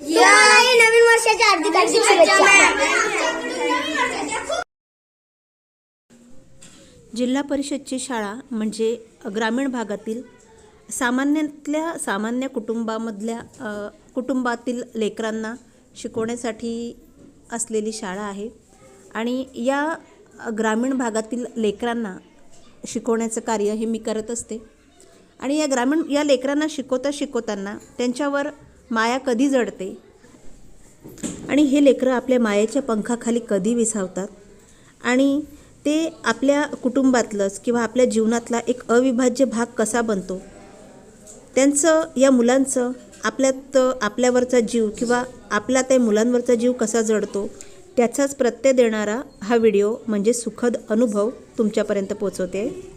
तुम्हालाही नवीन वर्षाच्या हार्दिक हार्दिक शुभेच्छा. जिल्हा परिषदची शाळा म्हणजे ग्रामीण भागातील सामान्यातल्या सामान्य कुटुंबामधल्या कुटुंबातील लेकरांना शिकवण्यासाठी असलेली शाळा आहे. आणि या ग्रामीण भागातील लेकरांना शिकवण्याचं कार्य हे मी करत असते. आणि या ग्रामीण या लेकरांना शिकवता शिकवताना त्यांच्यावर माया कधी जडते? आणि हे लेकरं आपल्या मायेच्या पंखाखाली कधी विसावतात? आणि ते आपल्या कुटुंबातलंच किंवा आपल्या जीवनातला एक अविभाज्य भाग कसा बनतो? त्यांचं या मुलांचं आपल्यात आपल्यावरचा जीव किंवा आपला त्या मुलांवरचा जीव कसा जडतो त्याचाच प्रत्यय देणारा हा व्हिडिओ म्हणजे सुखद अनुभव तुमच्यापर्यंत पोचवते.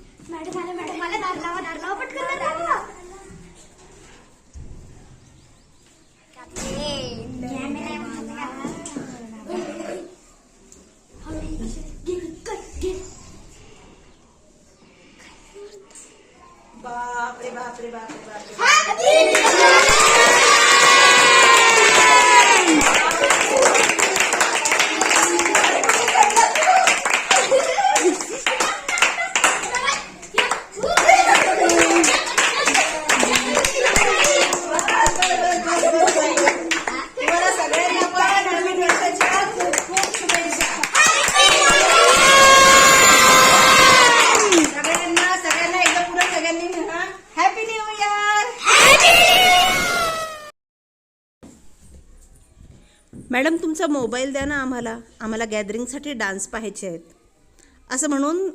मॅडम तुमचा मोबाईल द्या ना आम्हाला. आम्हाला गॅदरिंगसाठी डान्स पाहायचे आहेत. असं म्हणून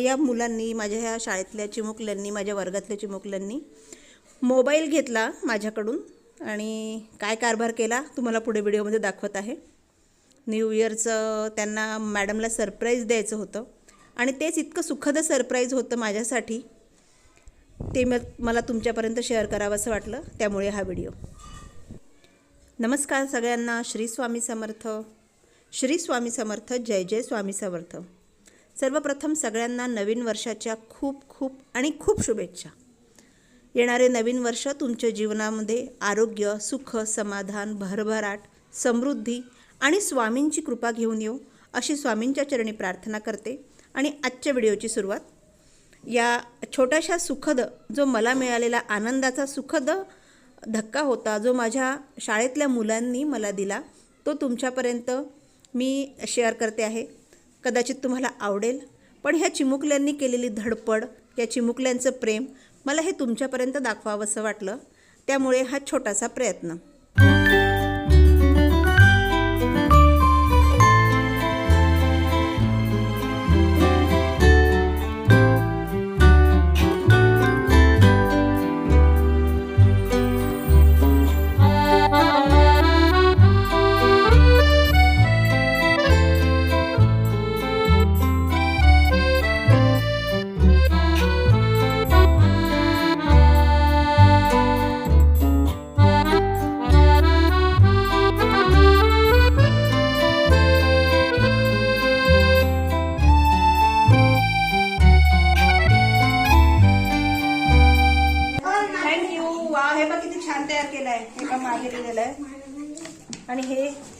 या मुलांनी माझ्या ह्या शाळेतल्या चिमुकल्यांनी माझ्या वर्गातल्या चिमुकल्यांनी मोबाईल घेतला माझ्याकडून आणि काय कारभार केला तुम्हाला पुढे व्हिडिओमध्ये दाखवत आहे. न्यू इयरचं त्यांना मॅडमला सरप्राईज द्यायचं होतं आणि तेच इतकं सुखद सरप्राईज होतं माझ्यासाठी. ते म मला तुमच्यापर्यंत शेअर करावं असं वाटलं. त्यामुळे हा व्हिडिओ. नमस्कार सगळ्यांना श्री स्वामी समर्थ. श्री स्वामी समर्थ जय जय स्वामी समर्थ. सर्वप्रथम सगळ्यांना नवीन वर्षाच्या खूप खूप आणि खूप शुभेच्छा. येणारे नवीन वर्ष तुमच्या जीवनामध्ये आरोग्य सुख समाधान भरभराट समृद्धी आणि स्वामींची कृपा घेऊन येऊ अशी स्वामींच्या चरणी प्रार्थना करते आणि आजच्या व्हिडिओची सुरुवात. या छोट्याशा सुखद जो मला मिळालेला आनंदाचा सुखद धक्का होता जो माझ्या शाळेतल्या मुलांनी मला दिला. तो तुमच्यापर्यंत मी शेअर करते आहे. कदाचित तुम्हाला आवडेल. पण ह्या चिमुकल्यांनी केलेली धडपड या चिमुकल्यांचं प्रेम मला हे तुमच्यापर्यंत दाखवावंसं वाटलं. त्यामुळे हा छोटासा प्रयत्न.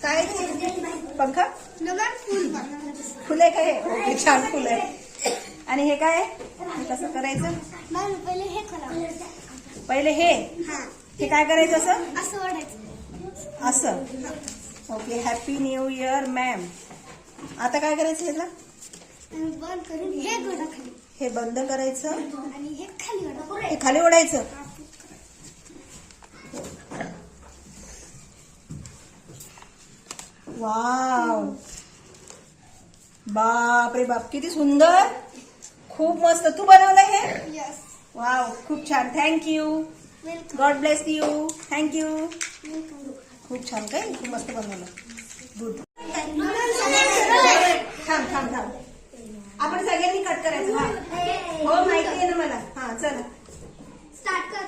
काय? पंखा? फुले काय आहे? ओके, छान फुलं आहे आणि हे काय कसं करायचं? पहिले हे? करा पहिले हे हा काय करायचं असं? असं. वाढायचं असं okay happy new year ma'am आता काय करायचं ह्याला हे बंद करायचं. हे हे खाली ओढायचं. वाव. बाप रे बाप किती सुंदर. खूप मस्त. तू बनवलं हे? यस वाव खूप छान. Thank you welcome God bless you thank you welcome खूप छान काय? खूप मस्त बनवलं. गुड मॅम थांब थांब थांब. आपण सगळ्यांनी कट करायचं हा. हो माहिती आहे ना मला. हा चल. स्टार्ट कर.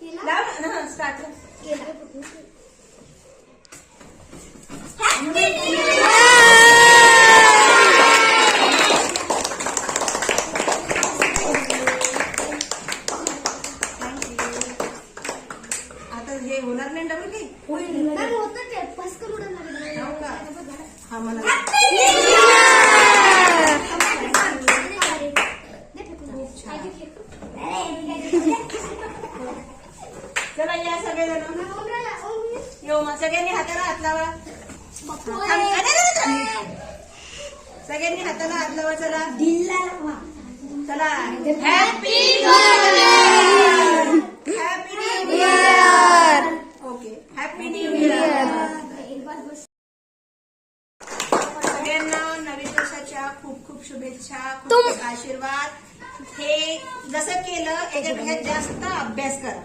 केला? लाव ना हा स्टार्ट केला आता हे होणार नाही डबल काही मॅम, होतं ते. पस्कन उडवणार आहे. हो का? हा मला दे फेकून. चला या सगळेजण. राहिला, ओम. येऊ मग सगळ्यांनी हाताला हात लावा. सगळ्यांनी हाताला हात लावा चला दिल्ला. चला. Happy happy new year okay happy new year सगळ्यांना नवीन वर्षाच्या खूप खूप शुभेच्छा खूप आशीर्वाद. हे जसं केलं याच्यापेक्षा जास्त अभ्यास करा.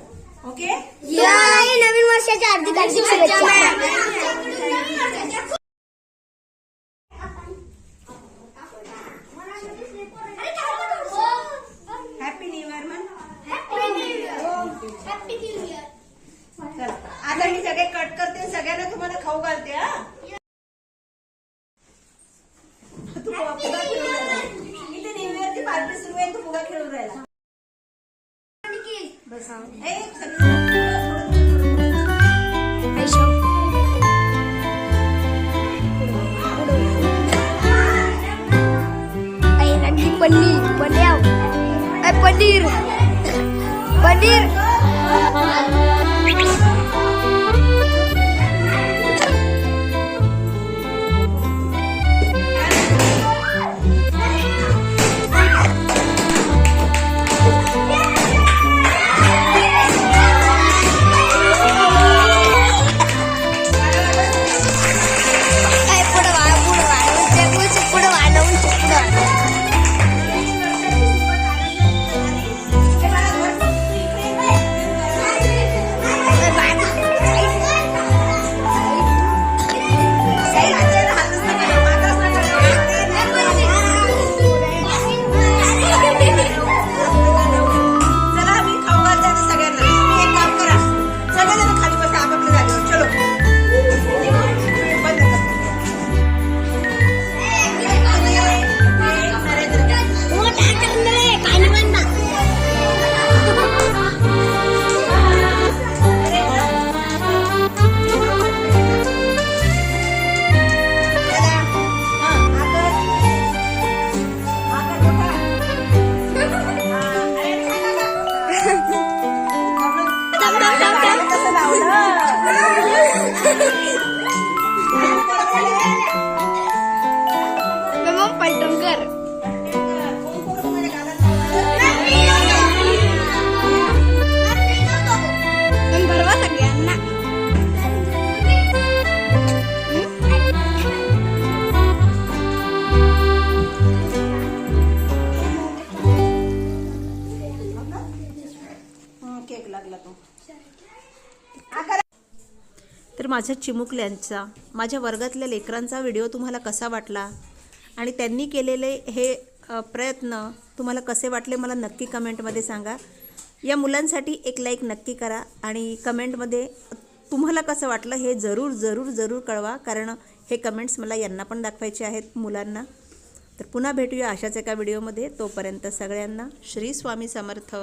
ओके नवीन वर्षाच्या हार्दिक शुभेच्छा. आता मी सगळे कट करते सगळ्यांना तुम्हाला खाऊ घालते हा? तू फुगा खेळून राहिला. इथे न्यू इयरची पार्टी सुरू आहे तू फुगा खेळून राहिला. बस પનીર એ પનીર. પનીર. माझ्या चिमुकल्यांचा माझ्या वर्गातल्या लेकरांचा व्हिडिओ तुम्हाला कसा वाटला? आणि त्यांनी केलेले हे प्रयत्न तुम्हाला कसे वाटले मला नक्की कमेंटमध्ये सांगा. या मुलांसाठी एक लाईक नक्की करा आणि कमेंटमध्ये तुम्हाला कसं वाटलं हे जरूर जरूर जरूर कळवा. कारण हे कमेंट्स मला यांना पण दाखवायचे आहेत मुलांना. तर पुन्हा भेटूया अशाच एका व्हिडिओमध्ये. तोपर्यंत सगळ्यांना श्री स्वामी समर्थ.